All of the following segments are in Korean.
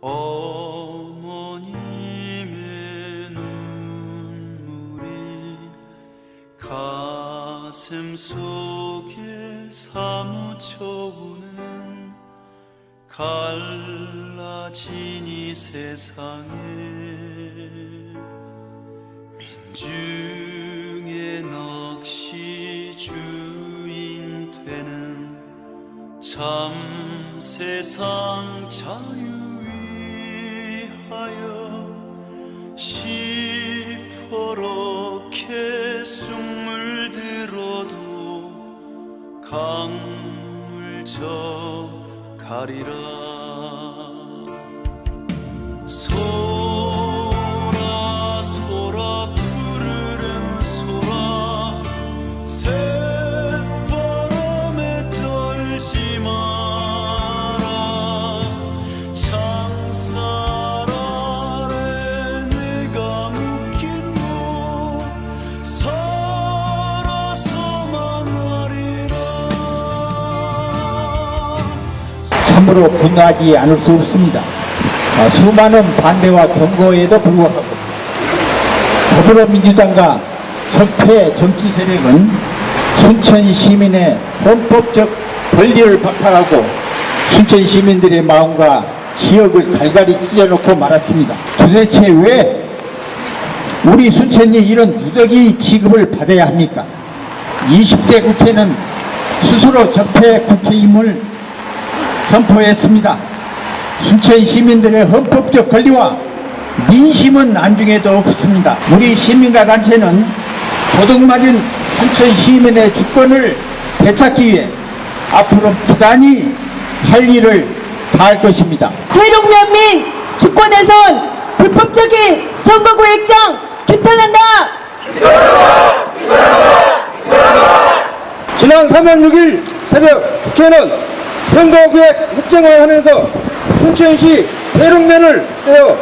어머님의 눈물이 가슴 속에 사무쳐 오는 갈라진 이 세상에 민중의 넋이 주인 되는 참 세상 자유 시퍼렇게 숨을 들어도 강물 저 가리라. 소 참으로 분노하지 않을 수 없습니다. 아, 수많은 반대와 경고에도 불구하고 더불어민주당과 적폐 정치 세력은 순천 시민의 헌법적 권리를 박탈하고 순천 시민들의 마음과 지역을 갈갈이 찢어놓고 말았습니다. 도대체 왜 우리 순천이 이런 누더기 취급을 받아야 합니까? 20대 국회는 스스로 적폐 국회임을 선포했습니다. 순천 시민들의 헌법적 권리와 민심은 안중에도 없습니다. 우리 시민과 단체는 도둑맞은 순천 시민의 주권을 되찾기 위해 앞으로 부단히 할 일을 다할 것입니다. 회룡면민 주권에선 불법적인 선거구획정 규탄한다. 지난 3월 6일 새벽 국회는 선거구역 획정을 하면서 순천시 대릉면을 떼어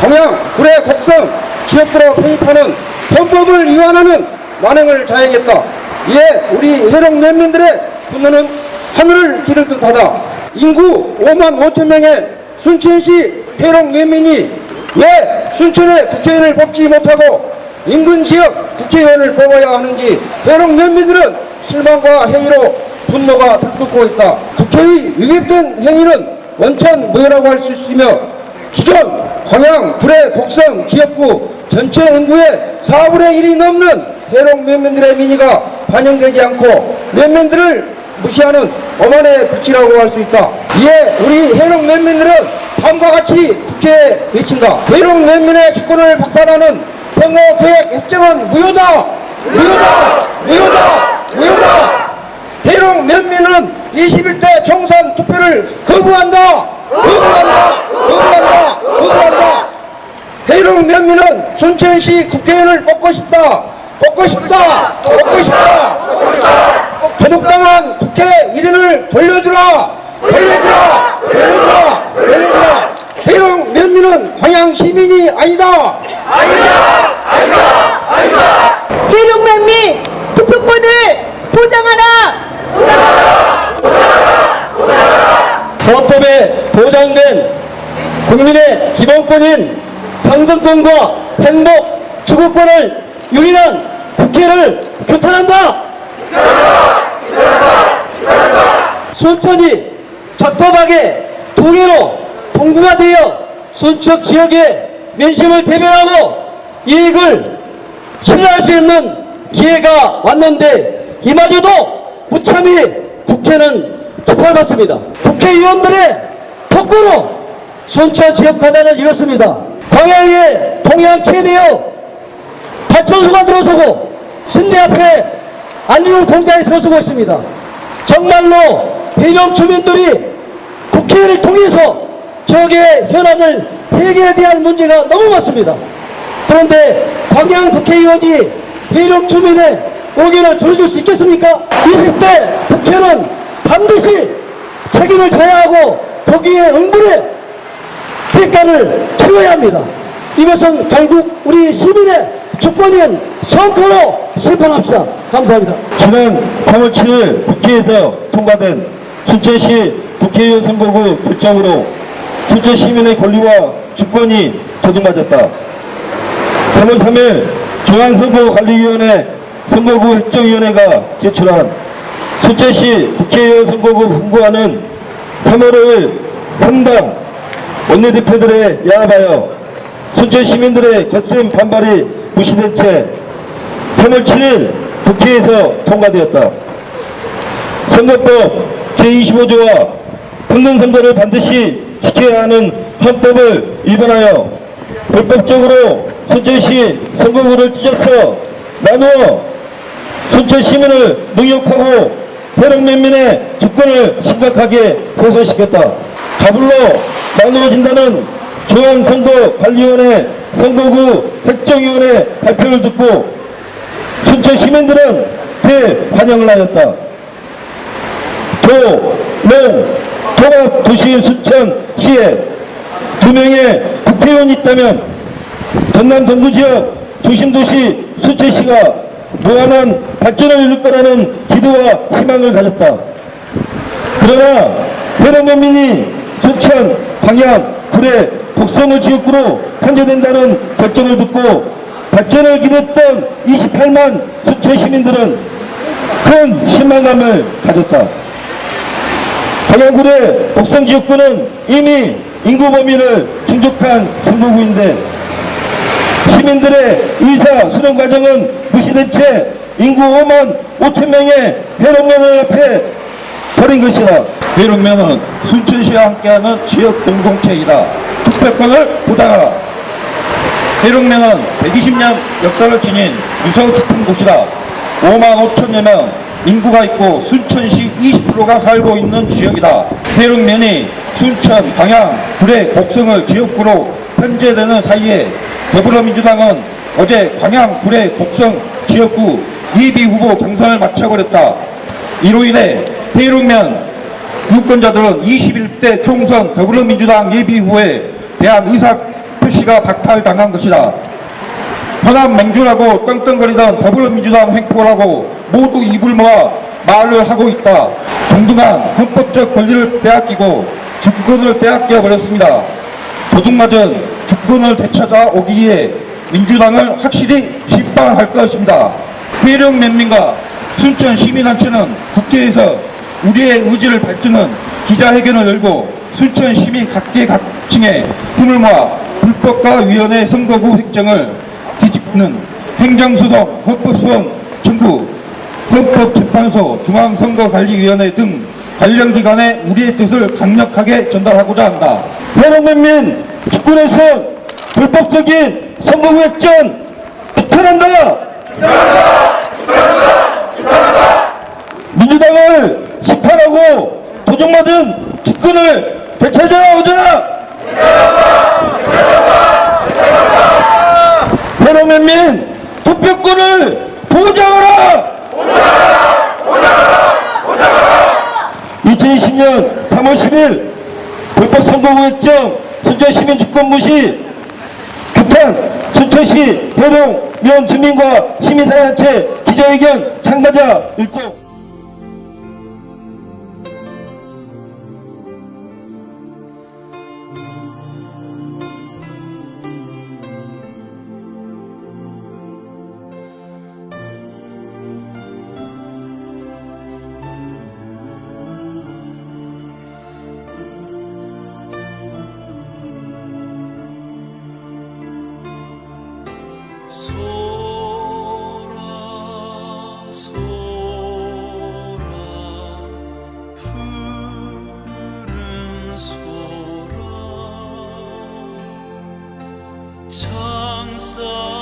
동양, 구례, 곡성 지역구로 편입하는 헌법을 위반하는 만행을 자행했다. 이에 우리 해룡면민들의 분노는 하늘을 찌를 듯하다. 인구 5만 5천 명의 순천시 해룡면민이 왜 순천의 국회의원을 뽑지 못하고 인근 지역 국회의원을 뽑아야 하는지 해룡 면민들은 실망과 행위로 분노가 들끓고 있다. 국회의 위법된 행위는 원천 무효라고 할 수 있으며 기존 광양, 구례, 곡성 지역구 전체 인구의 4분의 1이 넘는 해룡 면민들의 민의가 반영되지 않고 면민들을 무시하는 어만의 불치라고 할 수 있다. 이에 우리 해룡 면민들은 다음과 같이 국회에 외친다. 해룡 면민의 주권을 박탈하는 선거 계획 획정은 무효다! 무효다! 무효다! 무효다! 해룡 면민은 21대 총선 투표를 거부한다! 거부한다! 거부한다! 거부한다! 해룡 면민은 순천시 국회의원을 뽑고 싶다! 뽑고 싶다! 뽑고 싶다! 도둑당한 국회 일인을 돌려주라! 돌려주라! 돌려주라! 돌려주라! 해룡 면민은 광양 시민이 아니다! 회룡면민 투표권을 보장하라. 헌법에 보장된 국민의 기본권인 평등권과 행복 추구권을 유린한 국회를 규탄한다! 순천이 적법하게 두 개로 동구가 되어 순천 지역의 민심을 대변하고 이익을 실현할 수 있는 기회가 왔는데 이마저도 무참히 국회는 처벌받습니다. 국회의원들의 폭거로 순천 지역 가단을 이뤘습니다. 광양에 동양 최대의 발전소가 들어서고 신대 앞에 안윤 공장이 들어서고 있습니다. 정말로 해명 주민들이 국회를 통해서 지역의 현안을 해결해야 할 문제가 너무 많습니다. 그런데 광양 국회의원이 해령 주민의 의견을 들어줄 수 있겠습니까? 20대 국회는 반드시 책임을 져야 하고 거기에 응분의 대가를 치러야 합니다. 이것은 결국 우리 시민의 주권인 성과로 심판합시다. 감사합니다. 지난 3월 7일 국회에서 통과된 순천시 국회의원 선거구 결정으로 순천 시민의 권리와 주권이 도둑맞았다. 3월 3일 중앙선거관리위원회 선거구 획정위원회가 제출한 순천시 국회의원 선거구 홍보안은 3월 5일 3당 원내대표들의 야합하여 순천 시민들의 거센 반발이 무시된 채 3월 7일 국회에서 통과되었다. 선거법 제25조와 평등선거를 반드시 지켜야 하는 헌법을 위반하여 불법적으로 순천시 선거구를 찢어서 나누어 순천 시민을 능욕하고 회령면민의 주권을 심각하게 훼손시켰다. 가불로 나누어진다는 중앙선거관리위원회 선거구 획정위원회 발표를 듣고 순천 시민들은 대환영을 하였다. 도, 농, 통합 도시인 순천시에 두 명의 국회의원이 있다면 전남 동부 지역 중심도시 순천시가 무한한 발전을 이룰 거라는 기대와 희망을 가졌다. 그러나 회령면민이 순천, 광양, 구례, 곡성을 지역구로 편제된다는 결정을 듣고 발전을 기대했던 28만 순천 시민들은 큰 실망감을 가졌다. 광양구례 곡성 지역구는 이미 인구 범위를 충족한 선거구인데 시민들의 의사 수렴 과정은 무시된 채 인구 5만 5천 명의 해롱면을 앞에 버린 것이다. 해롱면은 순천시와 함께하는 지역 공동체이다. 투표권을 보장하라. 해롱면은 120년 역사를 지닌 유서 깊은 곳이다. 5만 5천여 명 인구가 있고 순천시 20%가 살고 있는 지역이다. 해롱면이 순천, 광양, 구례, 곡성을 지역구로 편제되는 사이에 더불어민주당은 어제 광양, 구례, 곡성 지역구 예비 후보 경선을 마쳐버렸다. 이로 인해 해롱면 유권자들은 21대 총선 더불어민주당 예비 후보에 대한 의사 표시가 박탈당한 것이다. 현안 맹주라고 떵떵거리던 더불어민주당 횡포라고 모두 입을 모아 말을 하고 있다. 동등한 헌법적 권리를 빼앗기고 주권을 빼앗겨 버렸습니다. 도둑맞은 주권을 되찾아 오기 위해 민주당을 확실히 심판할 것입니다. 회령 면민과 순천 시민단체는 국회에서 우리의 의지를 밝히는 기자회견을 열고 순천 시민 각계각층의 힘을 모아 불법과 위원회 선거구 획정을 뒤집는 행정소송, 헌법소송 청구, 헌법재판소, 중앙선거관리위원회 등 관련 기관에 우리의 뜻을 강력하게 전달하고자 한다. 회령면민 주권에서 불법적인 선거구 획정 비탄한다. 민주당을 심판하고 도둑맞은 주권을 되찾아 오자! 회로면민 투표권을 보장하라! 2020년 3월 10일 불법 선거구 획정 순천시민 주권 무시 규탄 순천시 해룡 면 주민과 시민사회단체 기자회견 참가자 읽고 청소.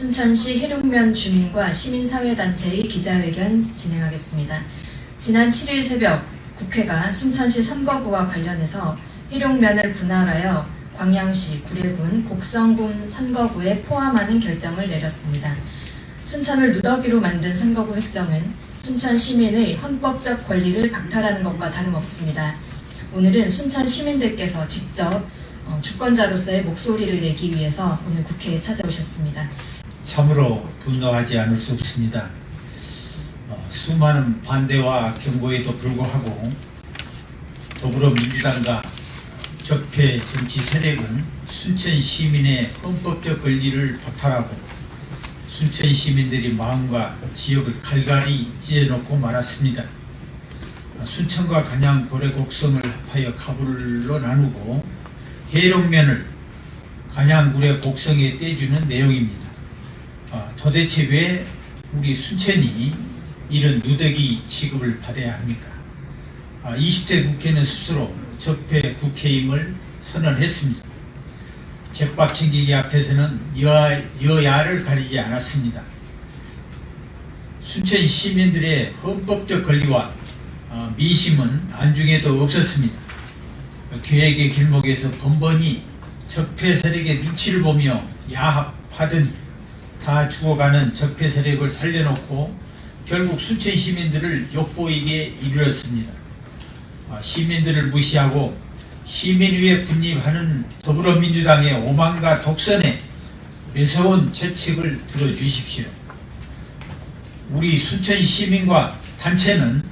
순천시 해룡면 주민과 시민사회단체의 기자회견 진행하겠습니다. 지난 7일 새벽 국회가 순천시 선거구와 관련해서 해룡면을 분할하여 광양시 구례군 곡성군 선거구에 포함하는 결정을 내렸습니다. 순천을 누더기로 만든 선거구 획정은 순천 시민의 헌법적 권리를 박탈하는 것과 다름없습니다. 오늘은 순천 시민들께서 직접 어, 주권자로서의 목소리를 내기 위해서 오늘 국회에 찾아오셨습니다. 참으로 분노하지 않을 수 없습니다. 어, 수많은 반대와 경고에도 불구하고 더불어민주당과 적폐 정치 세력은 순천 시민의 헌법적 권리를 박탈하고 순천 시민들이 마음과 지역을 갈갈이 찢어놓고 말았습니다. 어, 순천과 간양 고래 곡성을 합하여 카불로 나누고 해룡면을 간양굴의 곡성에 떼주는 내용입니다. 아, 도대체 왜 우리 순천이 이런 누더기 취급을 받아야 합니까? 아, 20대 국회는 스스로 적폐 국회임을 선언했습니다. 제밥 챙기기 앞에서는 여야, 여야를 가리지 않았습니다. 순천 시민들의 헌법적 권리와 아, 미심은 안중에도 없었습니다. 계획의 길목에서 번번이 적폐 세력의 눈치를 보며 야합하더니 다 죽어가는 적폐 세력을 살려놓고 결국 순천 시민들을 욕보이게 이르렀습니다. 아, 시민들을 무시하고 시민위에 군입하는 더불어민주당의 오만과 독선에 매서운 채찍을 들어주십시오. 우리 순천 시민과 단체는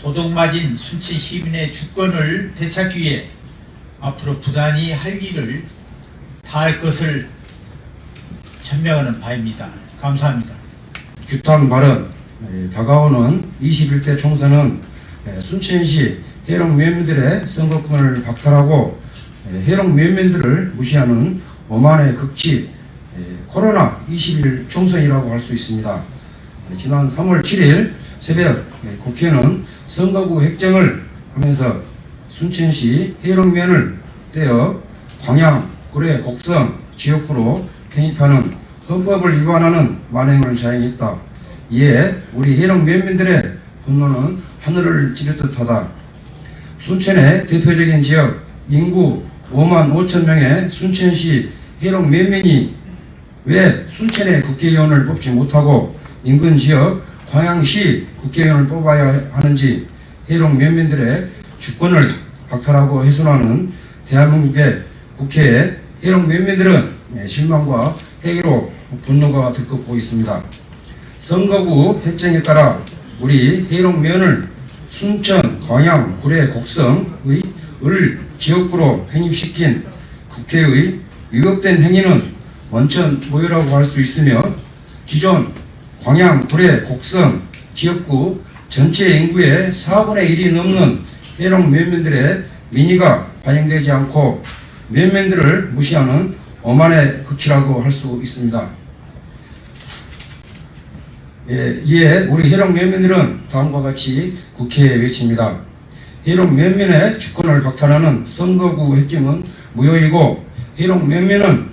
도둑맞은 순천 시민의 주권을 되찾기 위해 앞으로 부단히 할 일을 다할 것을 천명하는 바입니다. 감사합니다. 규탄 발언 에, 다가오는 21대 총선은 에, 순천시 해롱 면민들의 선거권을 박탈하고 에, 해롱 면민들을 무시하는 오만의 극치 에, 코로나 21 총선이라고 할 수 있습니다. 에, 지난 3월 7일 새벽 에, 국회는 선거구 획정을 하면서 순천시 해롱면을 떼어 광양, 구례, 곡성 지역구로 편입하는 헌법을 위반하는 만행을 자행했다. 이에 우리 해령 면민들의 분노는 하늘을 찌를 듯하다. 순천의 대표적인 지역 인구 5만 5천 명의 순천시 해령 면민이 왜 순천의 국회의원을 뽑지 못하고 인근 지역 광양시 국회의원을 뽑아야 하는지 해령 면민들의 주권을 박탈하고 훼손하는 대한민국의 국회에 해령 면민들은 실망과 회의로 분노가 들끓고 있습니다. 선거구 획정에 따라 우리 해룡면을 순천, 광양, 구례, 곡성의 을 지역구로 편입시킨 국회의 위법된 행위는 원천 모여라고 할 수 있으며 기존 광양, 구례, 곡성 지역구 전체 인구의 4분의 1이 넘는 해룡 면민들의 민의가 반영되지 않고 면민들을 무시하는 오만의 극치라고 할 수 있습니다. 예, 이에 우리 해룡 면민들은 다음과 같이 국회에 외칩니다. 해룡 면민의 주권을 박탈하는 선거구 획정은 무효이고 해룡 면민은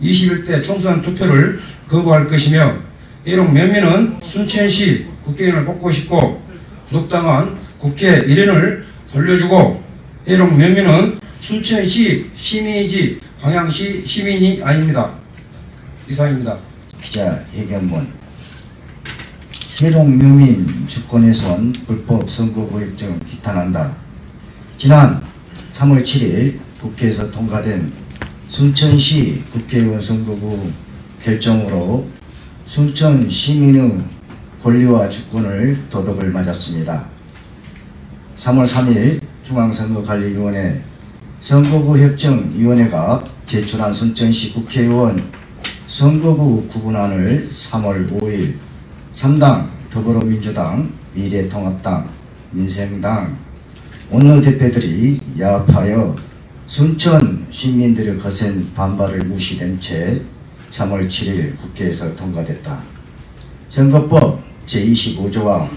21대 총선 투표를 거부할 것이며 해룡 면민은 순천시 국회의원을 뽑고 싶고 부독당한 국회 일인을 돌려주고 해룡 면민은 순천시 시민이지 광양시 시민이 아닙니다. 이상입니다. 기자 회견문 세종묘민 주권에선 불법 선거구 획정을 비판한다. 지난 3월 7일 국회에서 통과된 순천시 국회의원 선거구 결정으로 순천 시민의 권리와 주권을 도덕을 맞았습니다. 3월 3일 중앙선거관리위원회 선거구 협정위원회가 제출한 순천시 국회의원 선거구 구분안을 3월 5일 3당 더불어민주당, 미래통합당, 민생당 어느 대표들이 야합하여 순천 시민들의 거센 반발을 무시된 채 3월 7일 국회에서 통과됐다. 선거법 제25조와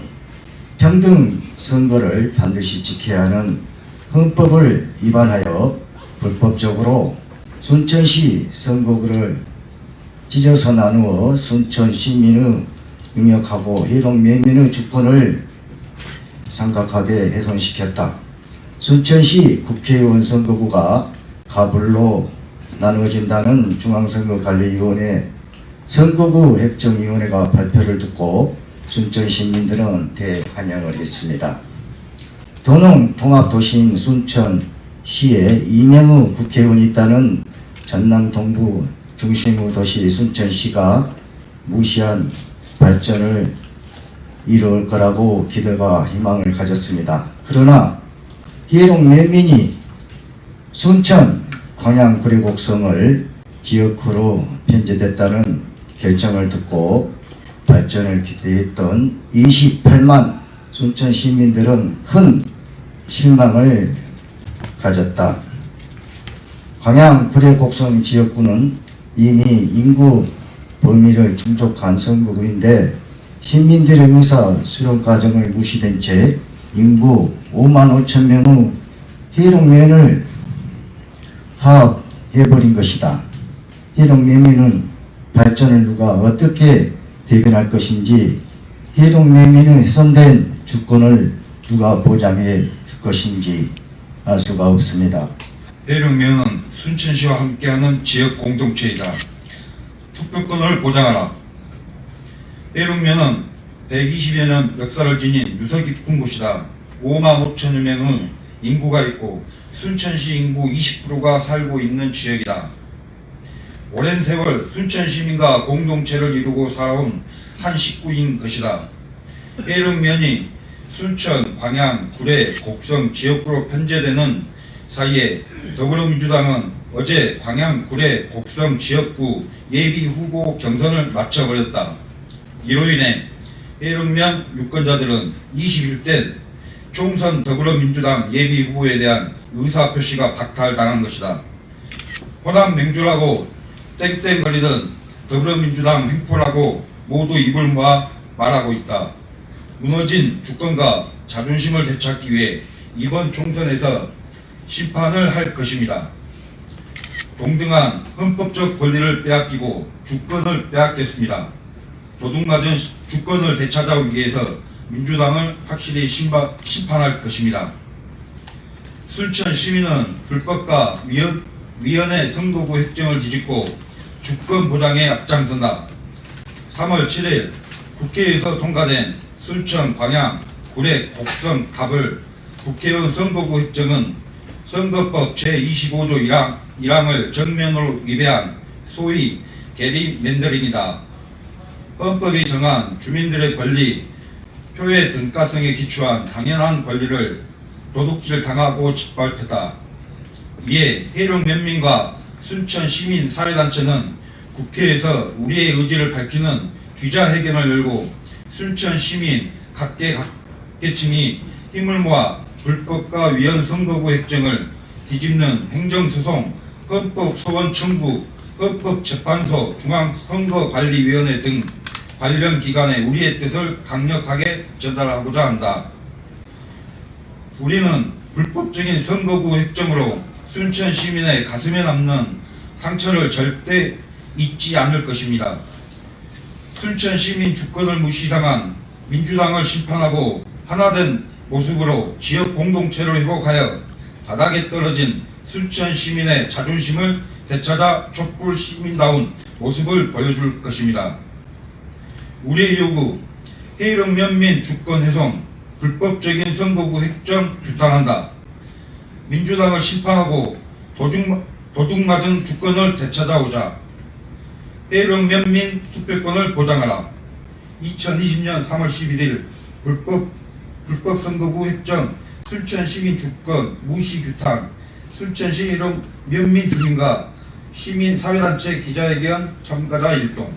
평등 선거를 반드시 지켜야 하는 헌법을 위반하여 불법적으로 순천시 선거구를 찢어서 나누어 순천 시민의 능력하고 해동 면민의 주권을 삼각하게 훼손시켰다. 순천시 국회의원 선거구가 가불로 나누어진다는 중앙선거관리위원회 선거구 획정위원회가 발표를 듣고 순천 시민들은 대환영을 했습니다. 도농 통합도시인 순천시에 이명우 국회의원이 있다는 전남 동부 중심의 도시 순천시가 무시한 발전을 이룰 거라고 기대가 희망을 가졌습니다. 그러나 희롱 면민이 순천 광양 구례곡성을 지역구로 변제됐다는 결정을 듣고 발전을 기대했던 28만 순천 시민들은 큰 실망을 가졌다. 광양 구례곡성 지역구는 이미 인구 범위를 충족한 선거구인데 시민들의 의사 수렴 과정을 무시된 채 인구 5만 5천 명의 해롱면을 파업해버린 것이다. 해롱면민은 발전을 누가 어떻게 대변할 것인지 해롱면민의 훼손된 주권을 누가 보장해 줄 것인지 알 수가 없습니다. 해룡면은 순천시와 함께하는 지역 공동체이다. 투표권을 보장하라. 해룡면은 120여 년 역사를 지닌 유서 깊은 곳이다. 5만 5천여 명의 인구가 있고 순천시 인구 20%가 살고 있는 지역이다. 오랜 세월 순천 시민과 공동체를 이루고 살아온 한 식구인 것이다. 해룡면이 순천, 광양, 구례, 곡성 지역구로 편제되는 사이에 더불어민주당은 어제 광양, 구례, 곡성 지역구 예비 후보 경선을 마쳐버렸다. 이로 인해 해룡면 유권자들은 21대 총선 더불어민주당 예비 후보에 대한 의사표시가 박탈당한 것이다. 호남 맹주라고 땡땡 거리던 더불어민주당 횡포라고 모두 입을 모아 말하고 있다. 무너진 주권과 자존심을 되찾기 위해 이번 총선에서 심판을 할 것입니다. 동등한 헌법적 권리를 빼앗기고 주권을 빼앗겼습니다. 도둑맞은 주권을 되찾아오기 위해서 민주당을 확실히 심바, 심판할 것입니다. 순천 시민은 불법과 위헌, 위헌의 선거구 획정을 뒤집고 주권 보장에 앞장선다. 3월 7일 국회에서 통과된 순천, 광양, 구례, 곡성, 갑을 국회의원 선거구 획정은 선거법 제25조 1항, 1항을 정면으로 위배한 소위 게리 맨더링이다. 헌법이 정한 주민들의 권리, 표의 등가성에 기초한 당연한 권리를 도둑질 당하고 짓밟혔다. 이에 해룡 면민과 순천 시민 사회단체는 국회에서 우리의 의지를 밝히는 기자회견을 열고 순천 시민 각계 각계층이 힘을 모아 불법과 위헌 선거구 획정을 뒤집는 행정소송, 헌법소원 청구, 헌법재판소, 중앙선거관리위원회 등 관련 기관에 우리의 뜻을 강력하게 전달하고자 한다. 우리는 불법적인 선거구 획정으로 순천 시민의 가슴에 남는 상처를 절대 잊지 않을 것입니다. 순천 시민 주권을 무시당한 민주당을 심판하고 하나된 모습으로 지역 공동체를 회복하여 바닥에 떨어진 순천 시민의 자존심을 되찾아 촛불 시민다운 모습을 보여줄 것입니다. 우리의 요구, 해일형 면민 주권 훼손, 불법적인 선거구 획정 규탄한다. 민주당을 심판하고 도둑, 도둑맞은 주권을 되찾아오자. 해일형 면민 투표권을 보장하라. 2020년 3월 11일 불법, 불법 선거구 획정, 술천 시민 주권 무시 규탄, 술천시 일용 면민 주민과 시민 사회단체 기자회견 참가자 일동.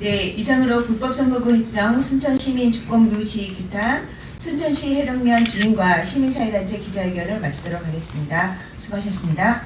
네, 이상으로 불법선거구 획정, 순천 시민 주권 무시 규탄, 순천시 해령면 주민과 시민사회단체 기자회견을 마치도록 하겠습니다. 수고하셨습니다.